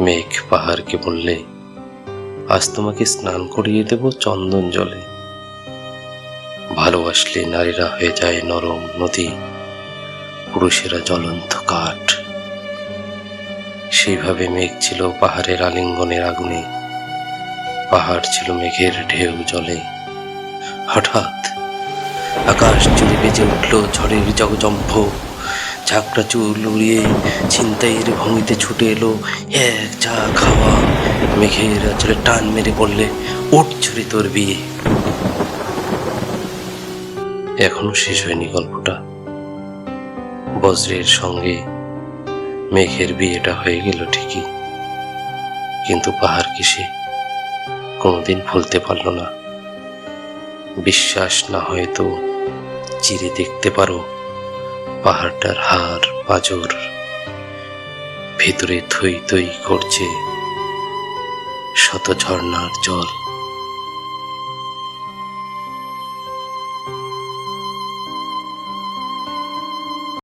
মেঘ পাহাড়কে বললে, আজ তোমাকে স্নান করিয়ে দেব চন্দন জলে। ভালোবাসলে নারীরা হয়ে যায় নরম নদী, পুরুষেরা জ্বলন্ত কাঠ। সেইভাবে মেঘ ছিল পাহাড়ের আলিঙ্গনের আগুনে। পাহাড় ছিল মেঘের ঢেউ জলে। হঠাৎ আকাশ জুড়ে বেজে উঠল ঝড়ের জগজম্ভ। ঝাঁকড়া চুল উড়িয়ে ছিনতাইয়ের ভঙ্গিতে ছুটে এলো এক চা খাওয়া মেঘের আঁচলে টান মেরে পড়লে উঠ ছুরি তোর বিয়ে। এখনও শেষ হয়নি গল্পটা। বজ্রের সঙ্গে মেঘের বিয়েটা হয়ে গেল ঠিকই। কিন্তু পাহাড় কিসে? কোনোদিন ভুলতে পারল না। বিশ্বাস না হয়তো চিরে দেখতে পারো। পাহাড়টার হার পাজর ভিতরে থই থই করছে শত ঝর্ণার জল।